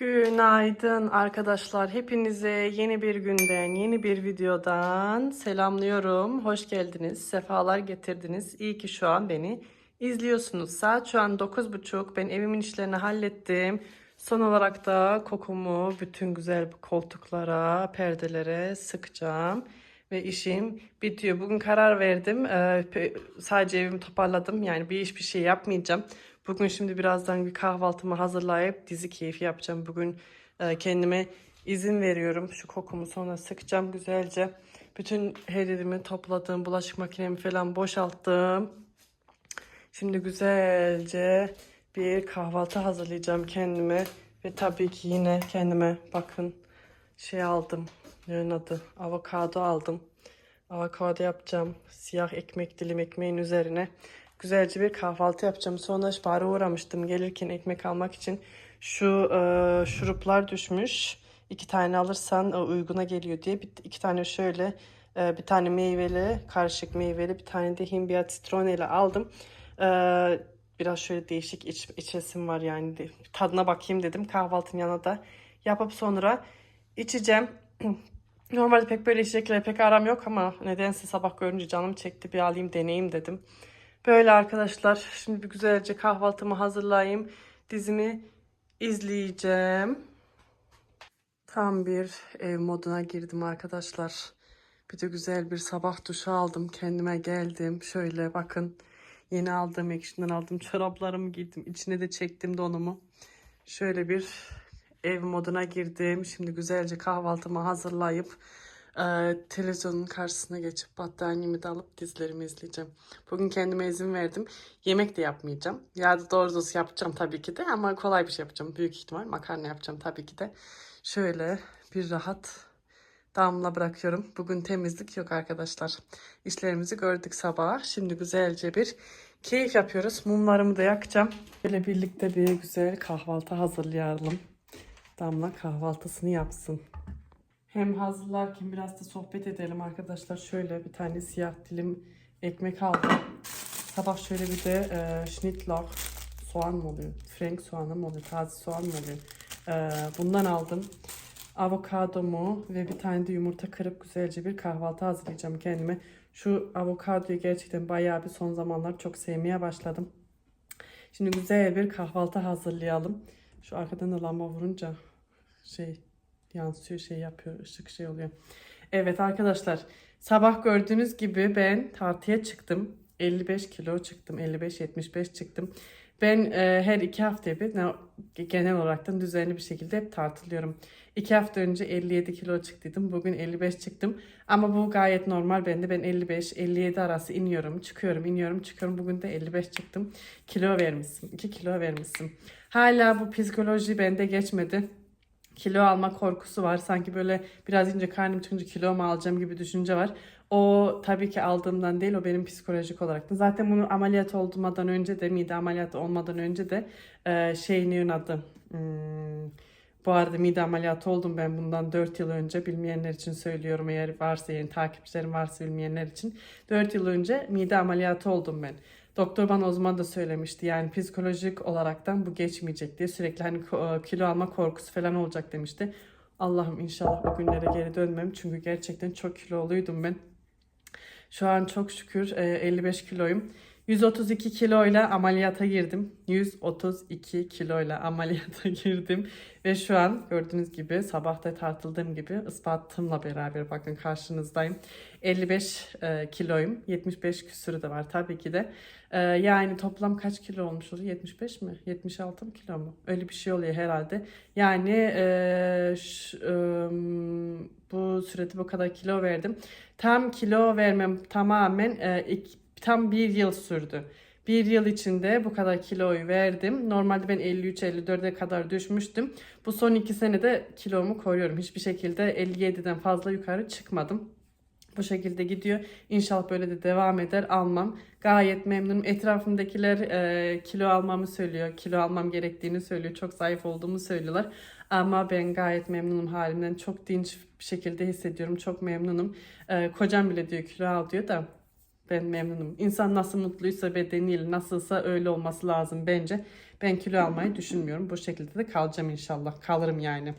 Günaydın arkadaşlar. Hepinize yeni bir günden, yeni bir videodan selamlıyorum. Hoş geldiniz, sefalar getirdiniz. İyi ki şu an beni izliyorsunuz. Saat şu an 9.30. Ben evimin işlerini hallettim. Son olarak da kokumu bütün güzel koltuklara, perdelere sıkacağım. Ve işim bitiyor. Bugün karar verdim. Ee, sadece evimi toparladım. Yani bir iş bir şey yapmayacağım. Bugün şimdi birazdan bir kahvaltımı hazırlayıp dizi keyfi yapacağım. Bugün e, kendime izin veriyorum. Şu kokumu sonra sıkacağım güzelce. Bütün her topladım. Bulaşık makinemi falan boşalttım. Şimdi güzelce bir kahvaltı hazırlayacağım kendime. Ve tabii ki yine kendime bakın şey aldım. Ne adı? Avokado aldım. Avokado yapacağım. Siyah ekmek dilim ekmeğin üzerine. Güzelce bir kahvaltı yapacağım. Sonra bara uğramıştım gelirken ekmek almak için. Şu e, şuruplar düşmüş. İki tane alırsan e, uyguna geliyor diye. Bir, iki tane şöyle e, bir tane meyveli, karışık meyveli, bir tane de hindbiyat sitroneli aldım. E, biraz şöyle değişik iç, içesim var yani. Tadına bakayım dedim. Kahvaltının yanına da yapıp sonra içeceğim. Normalde pek böyle içeceklerle pek aram yok ama nedense sabah görünce canım çekti bir alayım deneyeyim dedim. Böyle arkadaşlar şimdi bir güzelce kahvaltımı hazırlayayım. Dizimi izleyeceğim. Tam bir ev moduna girdim arkadaşlar. Bir de güzel bir sabah duşu aldım. Kendime geldim. Şöyle bakın. Yeni aldığım ekşiden aldığım çoraplarımı giydim. İçine de çektim donumu. Şöyle bir ev moduna girdim. Şimdi güzelce kahvaltımı hazırlayıp e, televizyonun karşısına geçip battaniyemi de alıp dizilerimi izleyeceğim. Bugün kendime izin verdim. Yemek de yapmayacağım. Ya da doğru düz yapacağım tabii ki de ama kolay bir şey yapacağım. Büyük ihtimal makarna yapacağım tabii ki de. Şöyle bir rahat damla bırakıyorum. Bugün temizlik yok arkadaşlar. İşlerimizi gördük sabah. Şimdi güzelce bir keyif yapıyoruz. Mumlarımı da yakacağım. Böyle birlikte bir güzel kahvaltı hazırlayalım. Damla kahvaltısını yapsın. Hem hazırlarken biraz da sohbet edelim arkadaşlar. Şöyle bir tane siyah dilim ekmek aldım. Sabah şöyle bir de e, schnittlauch soğan mı oluyor? Frank soğanı mı oluyor? Taze soğan mı oluyor? E, bundan aldım. Avokadomu ve bir tane de yumurta kırıp güzelce bir kahvaltı hazırlayacağım kendime. Şu avokadoyu gerçekten bayağı bir son zamanlar çok sevmeye başladım. Şimdi güzel bir kahvaltı hazırlayalım. Şu arkadan da lamba vurunca şey yansıyor şey yapıyor ışık şey oluyor. Evet arkadaşlar sabah gördüğünüz gibi ben tartıya çıktım. 55 kilo çıktım 55-75 çıktım. Ben e, her iki hafta bir ne- genel olaraktan düzenli bir şekilde hep tartılıyorum. İki hafta önce 57 kilo çıktıydım. Bugün 55 çıktım. Ama bu gayet normal bende. Ben 55-57 arası iniyorum, çıkıyorum, iniyorum, çıkıyorum. Bugün de 55 çıktım. Kilo vermişsin. 2 kilo vermişsin. Hala bu psikoloji bende geçmedi kilo alma korkusu var. Sanki böyle biraz ince karnım çıkınca kilo mu alacağım gibi düşünce var. O tabii ki aldığımdan değil o benim psikolojik olarak. Zaten bunu ameliyat olmadan önce de mide ameliyatı olmadan önce de e, şey neyin adı Hmm, bu arada mide ameliyatı oldum ben bundan 4 yıl önce. Bilmeyenler için söylüyorum eğer varsa yani takipçilerim varsa bilmeyenler için. 4 yıl önce mide ameliyatı oldum ben. Doktor bana o zaman da söylemişti yani psikolojik olaraktan bu geçmeyecek diye sürekli hani ko- kilo alma korkusu falan olacak demişti. Allah'ım inşallah o günlere geri dönmem çünkü gerçekten çok kiloluydum ben. Şu an çok şükür e, 55 kiloyum. 132 kiloyla ameliyata girdim. 132 kiloyla ameliyata girdim. Ve şu an gördüğünüz gibi sabahta tartıldığım gibi ispatımla beraber bakın karşınızdayım. 55 e, kiloyum. 75 küsürü de var tabii ki de. E, yani toplam kaç kilo olmuş oluyor? 75 mi? 76 mı kilo mu? Öyle bir şey oluyor herhalde. Yani e, ş- e, bu sürede bu kadar kilo verdim. Tam kilo vermem tamamen e, ik- tam bir yıl sürdü. Bir yıl içinde bu kadar kiloyu verdim. Normalde ben 53-54'e kadar düşmüştüm. Bu son iki senede kilomu koruyorum. Hiçbir şekilde 57'den fazla yukarı çıkmadım. Bu şekilde gidiyor. İnşallah böyle de devam eder. Almam. Gayet memnunum. Etrafımdakiler e, kilo almamı söylüyor. Kilo almam gerektiğini söylüyor. Çok zayıf olduğumu söylüyorlar. Ama ben gayet memnunum halimden. Çok dinç bir şekilde hissediyorum. Çok memnunum. E, kocam bile diyor kilo al diyor da Ben memnunum. İnsan nasıl mutluysa bedeniyle nasılsa öyle olması lazım bence. Ben kilo almayı düşünmüyorum. Bu şekilde de kalacağım inşallah. Kalırım yani.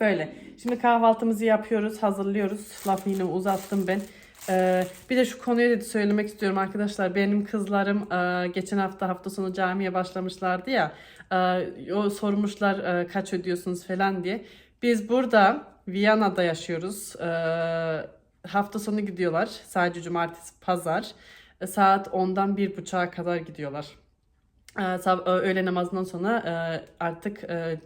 Böyle. Şimdi kahvaltımızı yapıyoruz, hazırlıyoruz. Lafı yine uzattım ben. Ee, bir de şu konuyu da söylemek istiyorum arkadaşlar. Benim kızlarım e, geçen hafta hafta sonu camiye başlamışlardı ya. E, o sormuşlar e, kaç ödüyorsunuz falan diye. Biz burada Viyana'da yaşıyoruz. E, hafta sonu gidiyorlar. Sadece cumartesi, pazar. E, saat 10'dan 1.30'a kadar gidiyorlar. E, öğle namazından sonra e, artık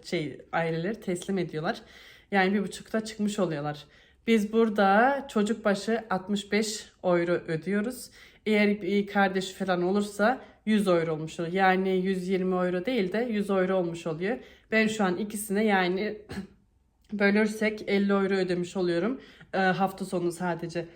şey aileleri teslim ediyorlar. Yani bir buçukta çıkmış oluyorlar. Biz burada çocuk başı 65 euro ödüyoruz. Eğer bir kardeş falan olursa 100 euro olmuş oluyor. Yani 120 euro değil de 100 euro olmuş oluyor. Ben şu an ikisine yani bölürsek 50 euro ödemiş oluyorum. E, hafta sonu sadece.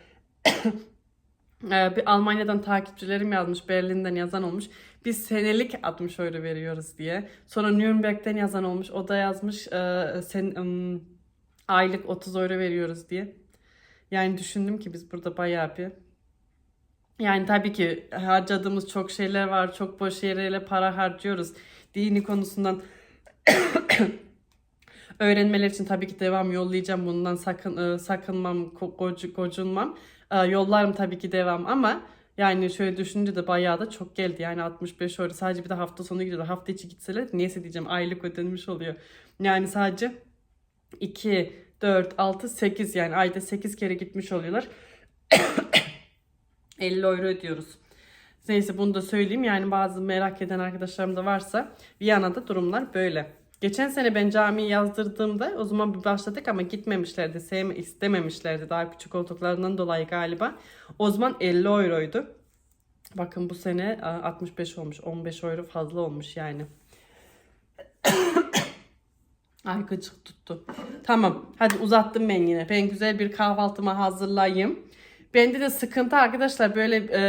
Ee, bir Almanya'dan takipçilerim yazmış, Berlin'den yazan olmuş. Biz senelik 60 euro veriyoruz diye. Sonra Nürnberg'den yazan olmuş. O da yazmış e, sen ım, aylık 30 euro veriyoruz diye. Yani düşündüm ki biz burada bayağı bir yani tabii ki harcadığımız çok şeyler var. Çok boş yerlere para harcıyoruz. Dini konusundan öğrenmeler için tabii ki devam yollayacağım. Bundan sakın e, sakınmam, gocunmam. Yollarım tabii ki devam ama yani şöyle düşününce de bayağı da çok geldi. Yani 65 euro sadece bir de hafta sonu gidiyor. Hafta içi gitseler neyse diyeceğim aylık ödenmiş oluyor. Yani sadece 2, 4, 6, 8 yani ayda 8 kere gitmiş oluyorlar. 50 euro ödüyoruz. Neyse bunu da söyleyeyim. Yani bazı merak eden arkadaşlarım da varsa Viyana'da durumlar böyle. Geçen sene ben camiyi yazdırdığımda o zaman bir başladık ama gitmemişlerdi, sevme, istememişlerdi daha küçük olduklarından dolayı galiba. O zaman 50 euroydu. Bakın bu sene a, 65 olmuş, 15 euro fazla olmuş yani. Ay gıcık tuttu. Tamam hadi uzattım ben yine. Ben güzel bir kahvaltımı hazırlayayım. Bende de sıkıntı arkadaşlar böyle e,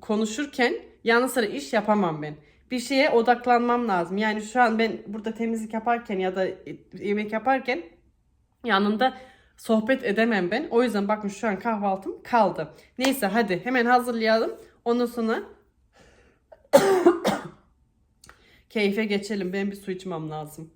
konuşurken yanı sıra iş yapamam ben. Bir şeye odaklanmam lazım. Yani şu an ben burada temizlik yaparken ya da yemek yaparken yanında sohbet edemem ben. O yüzden bakın şu an kahvaltım kaldı. Neyse hadi hemen hazırlayalım. Ondan sonra keyfe geçelim. Ben bir su içmem lazım.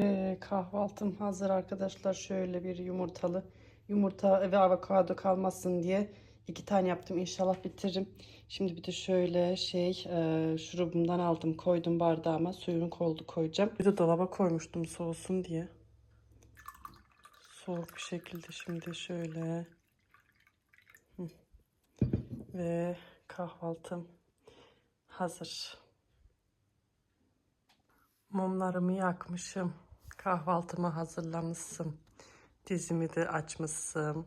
Ee, kahvaltım hazır arkadaşlar. Şöyle bir yumurtalı yumurta ve avokado kalmasın diye iki tane yaptım. İnşallah bitiririm. Şimdi bir de şöyle şey e, şurubumdan aldım koydum bardağıma suyunu koldu koyacağım. Bir de dolaba koymuştum soğusun diye. Soğuk bir şekilde şimdi şöyle. Hı. Ve kahvaltım hazır. Mumlarımı yakmışım. Kahvaltımı hazırlamışım. Dizimi de açmışım.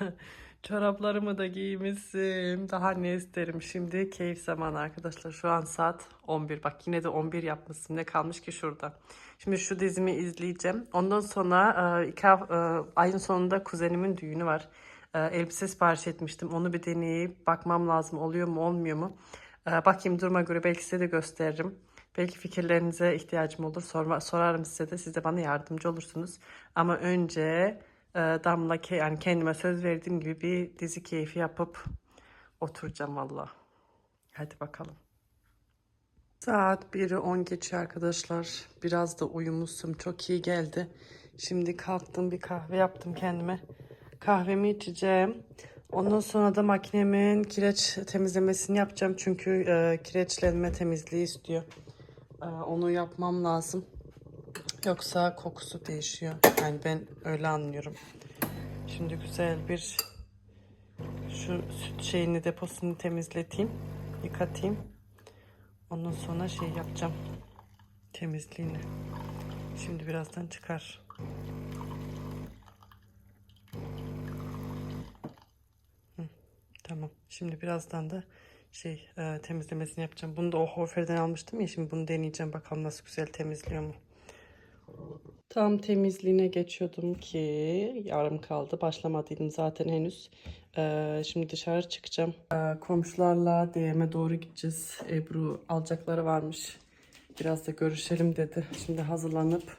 Çoraplarımı da giymişim. Daha ne isterim şimdi? Keyif zamanı arkadaşlar. Şu an saat 11. Bak yine de 11 yapmışım. Ne kalmış ki şurada? Şimdi şu dizimi izleyeceğim. Ondan sonra e, iki, e, ayın sonunda kuzenimin düğünü var. E, elbise sipariş etmiştim. Onu bir deneyip bakmam lazım. Oluyor mu olmuyor mu? Bakayım duruma göre belki size de gösteririm. Belki fikirlerinize ihtiyacım olur. Sorma, sorarım size de. Siz de bana yardımcı olursunuz. Ama önce Damla ke- yani kendime söz verdiğim gibi bir dizi keyfi yapıp oturacağım valla. Hadi bakalım. Saat 1'i 10 geçiyor arkadaşlar. Biraz da uyumuşum. Çok iyi geldi. Şimdi kalktım bir kahve yaptım kendime. Kahvemi içeceğim. Ondan sonra da makinemin kireç temizlemesini yapacağım. Çünkü e, kireçlenme temizliği istiyor. E, onu yapmam lazım. Yoksa kokusu değişiyor. Yani ben öyle anlıyorum. Şimdi güzel bir şu süt şeyini deposunu temizleteyim. Yıkatayım. Ondan sonra şey yapacağım. Temizliğini. Şimdi birazdan çıkar. Hı, tamam. Şimdi birazdan da şey e, temizlemesini yapacağım. Bunu da o Hofer'den almıştım ya. Şimdi bunu deneyeceğim. Bakalım nasıl güzel temizliyor mu. Tam temizliğine geçiyordum ki yarım kaldı. Başlamadıydım zaten henüz. Ee, şimdi dışarı çıkacağım. Ee, komşularla DM'e doğru gideceğiz. Ebru alacakları varmış. Biraz da görüşelim dedi. Şimdi hazırlanıp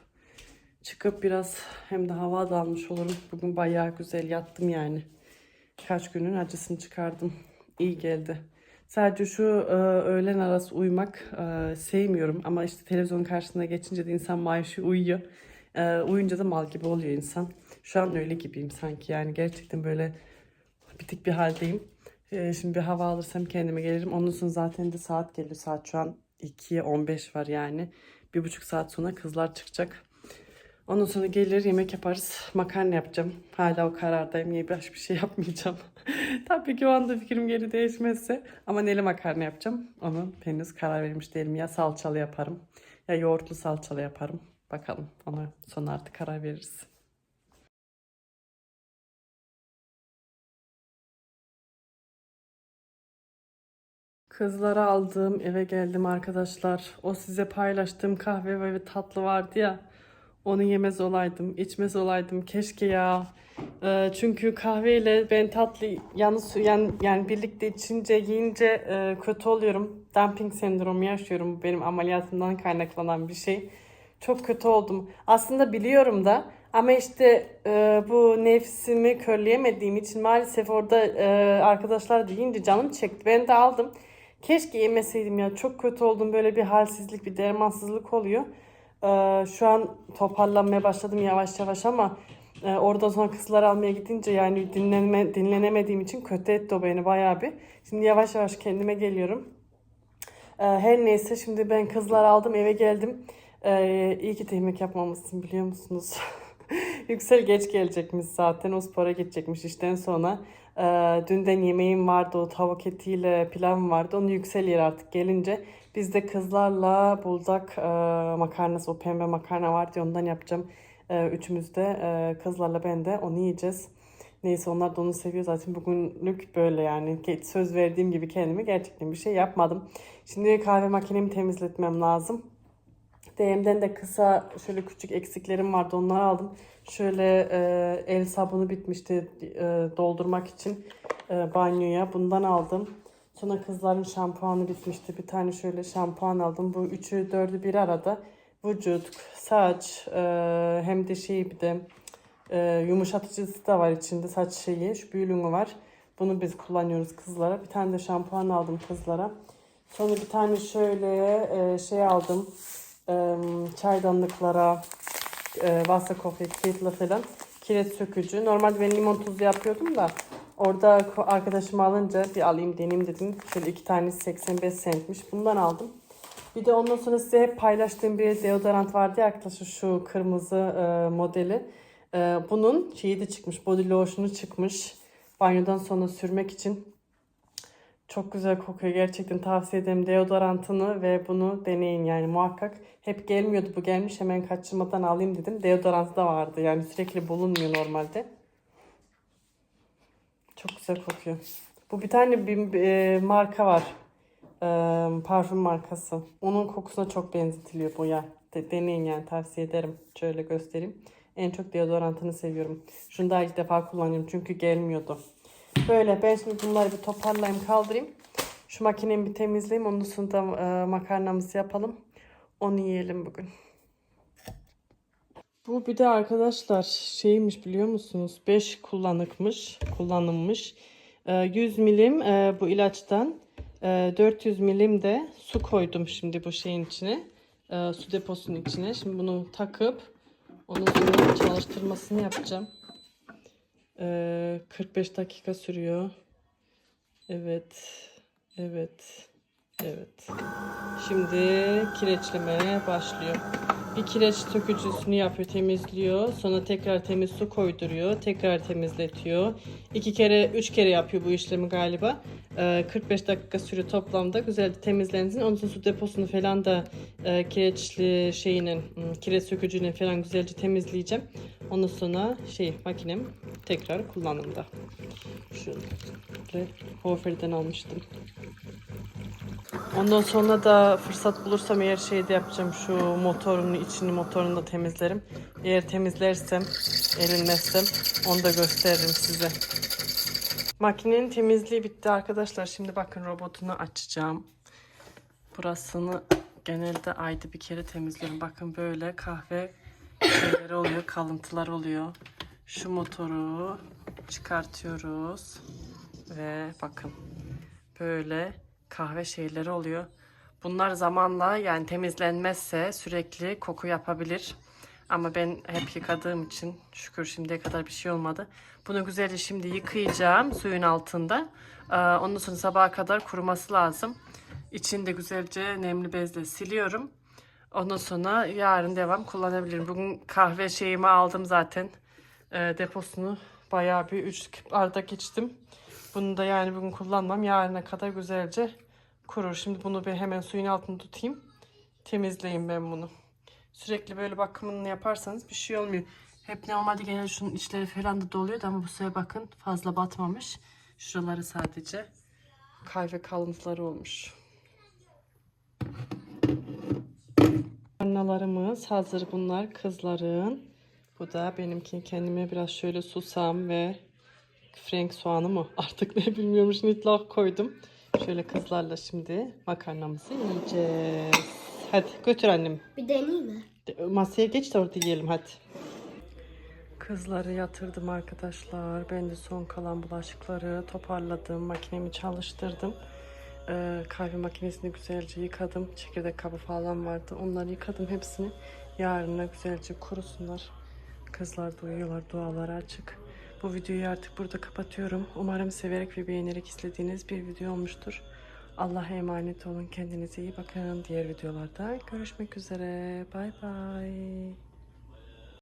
çıkıp biraz hem de hava da almış olurum. Bugün bayağı güzel yattım yani. birkaç günün acısını çıkardım. İyi geldi. Sadece şu e, öğlen arası uyumak e, sevmiyorum ama işte televizyon karşısına geçince de insan maaşı uyuyor. E, uyunca da mal gibi oluyor insan. Şu an öyle gibiyim sanki yani gerçekten böyle bitik bir haldeyim. E, şimdi bir hava alırsam kendime gelirim. Onun için zaten de saat geliyor. Saat şu an 2'ye 15 var yani. Bir buçuk saat sonra kızlar çıkacak. Ondan sonra gelir yemek yaparız. Makarna yapacağım. Hala o karardayım. Niye bir şey yapmayacağım. Tabii ki o anda fikrim geri değişmezse. Ama neli makarna yapacağım. Onu henüz karar vermiş değilim. Ya salçalı yaparım. Ya yoğurtlu salçalı yaparım. Bakalım. Ona sonra artık karar veririz. Kızlara aldığım eve geldim arkadaşlar. O size paylaştığım kahve ve tatlı vardı ya. Onu yemez olaydım, içmez olaydım. Keşke ya. Ee, çünkü kahveyle ben tatlı yalnız yani, yani birlikte içince yiyince e, kötü oluyorum. Dumping sendromu yaşıyorum. Benim ameliyatımdan kaynaklanan bir şey. Çok kötü oldum. Aslında biliyorum da ama işte e, bu nefsimi körleyemediğim için maalesef orada e, arkadaşlar deyince canım çekti. Ben de aldım. Keşke yemeseydim ya. Çok kötü oldum. Böyle bir halsizlik, bir dermansızlık oluyor. Ee, şu an toparlanmaya başladım yavaş yavaş ama e, oradan sonra kızlar almaya gidince yani dinlenme, dinlenemediğim için kötü etti o beni bayağı bir. Şimdi yavaş yavaş kendime geliyorum. Ee, her neyse şimdi ben kızlar aldım eve geldim. Ee, iyi ki yemek yapmamışsın biliyor musunuz? Yüksel geç gelecekmiş zaten. O spora gidecekmiş işten sonra. Ee, dünden yemeğim vardı. O tavuk etiyle pilavım vardı. Onu Yüksel yer artık gelince. Biz de kızlarla buldak e, makarnası, o pembe makarna vardı ondan yapacağım. E, üçümüz de e, kızlarla ben de onu yiyeceğiz. Neyse onlar da onu seviyor zaten bugünlük böyle yani söz verdiğim gibi kendime gerçekten bir şey yapmadım. Şimdi kahve makinemi temizletmem lazım. DM'den de kısa şöyle küçük eksiklerim vardı onları aldım. Şöyle e, el sabunu bitmişti e, doldurmak için e, banyoya bundan aldım. Sonra kızların şampuanı bitmişti. Bir tane şöyle şampuan aldım. Bu üçü dördü bir arada. Vücut, saç e, hem de şey bir de e, yumuşatıcısı da var içinde saç şeyi. Şu büyülüğü var. Bunu biz kullanıyoruz kızlara. Bir tane de şampuan aldım kızlara. Sonra bir tane şöyle e, şey aldım. Çaydanlıklara, e, Wasserkocher, Kettle'a falan kireç sökücü. Normalde ben limon tuzu yapıyordum da orada arkadaşım alınca bir alayım deneyeyim dedim. Şöyle iki tanesi 85 centmiş. Bundan aldım. Bir de ondan sonra size hep paylaştığım bir deodorant vardı ya arkadaşlar şu kırmızı e, modeli. E, bunun şeyi de çıkmış, body lotion'u çıkmış. Banyodan sonra sürmek için çok güzel kokuyor. Gerçekten tavsiye ederim deodorantını ve bunu deneyin yani muhakkak. Hep gelmiyordu bu gelmiş hemen kaçırmadan alayım dedim. Deodorantı da vardı yani sürekli bulunmuyor normalde. Çok güzel kokuyor. Bu bir tane bir, e, marka var. E, parfüm markası. Onun kokusuna çok benzetiliyor bu ya. De, deneyin yani tavsiye ederim. Şöyle göstereyim. En çok deodorantını seviyorum. Şunu daha ilk defa kullanıyorum çünkü gelmiyordu. Böyle ben şimdi bunları bir toparlayayım kaldırayım. Şu makinemi bir temizleyeyim. Ondan sonra e, makarnamızı yapalım. Onu yiyelim bugün. Bu bir de arkadaşlar şeymiş biliyor musunuz? 5 kullanıkmış, kullanılmış. E, 100 milim e, bu ilaçtan. E, 400 milim de su koydum şimdi bu şeyin içine. E, su deposunun içine. Şimdi bunu takıp onun çalıştırmasını yapacağım. Ee, 45 dakika sürüyor. Evet. Evet. Evet. Şimdi kireçlemeye başlıyor. Bir kireç sökücüsünü yapıyor, temizliyor. Sonra tekrar temiz su koyduruyor. Tekrar temizletiyor. İki kere, üç kere yapıyor bu işlemi galiba. Ee, 45 dakika sürüyor toplamda. Güzelce temizlensin. Ondan sonra su deposunu falan da e, kireçli şeyinin, hmm, kireç sökücünün falan güzelce temizleyeceğim. Ondan sonra şey makinem tekrar kullanımda. Şöyle Hofer'den almıştım. Ondan sonra da fırsat bulursam eğer şey de yapacağım şu motorun içini motorunu da temizlerim. Eğer temizlersem erinmezsem onu da gösteririm size. Makinenin temizliği bitti arkadaşlar. Şimdi bakın robotunu açacağım. Burasını genelde ayda bir kere temizliyorum. Bakın böyle kahve şeyleri oluyor, kalıntılar oluyor. Şu motoru çıkartıyoruz. Ve bakın böyle kahve şeyleri oluyor. Bunlar zamanla yani temizlenmezse sürekli koku yapabilir. Ama ben hep yıkadığım için şükür şimdiye kadar bir şey olmadı. Bunu güzelce şimdi yıkayacağım suyun altında. Ee, Ondan sonra sabaha kadar kuruması lazım. İçini de güzelce nemli bezle siliyorum. Ondan sonra yarın devam kullanabilirim. Bugün kahve şeyimi aldım zaten. Ee, deposunu bayağı bir 3 bardak içtim. Bunu da yani bugün kullanmam. Yarına kadar güzelce kurur. Şimdi bunu bir hemen suyun altında tutayım. Temizleyeyim ben bunu. Sürekli böyle bakımını yaparsanız bir şey olmuyor. Hep normalde genelde şunun içleri falan da doluyordu ama bu sefer bakın fazla batmamış. Şuraları sadece kahve kalıntıları olmuş. Annalarımız hazır bunlar kızların. Bu da benimki kendime biraz şöyle susam ve frank soğanı mı artık ne bilmiyorum şnitlak koydum. Şöyle kızlarla şimdi makarnamızı yiyeceğiz. Hadi götür annem. Bir deneyeyim mi? Masaya geç de orada yiyelim hadi. Kızları yatırdım arkadaşlar. Ben de son kalan bulaşıkları toparladım. Makinemi çalıştırdım. Ee, kahve makinesini güzelce yıkadım. Çekirdek kabı falan vardı. Onları yıkadım hepsini. Yarına güzelce kurusunlar. Kızlar da uyuyorlar. Duaları açık. Bu videoyu artık burada kapatıyorum. Umarım severek ve beğenerek izlediğiniz bir video olmuştur. Allah'a emanet olun. Kendinize iyi bakın. Diğer videolarda görüşmek üzere. Bay bay.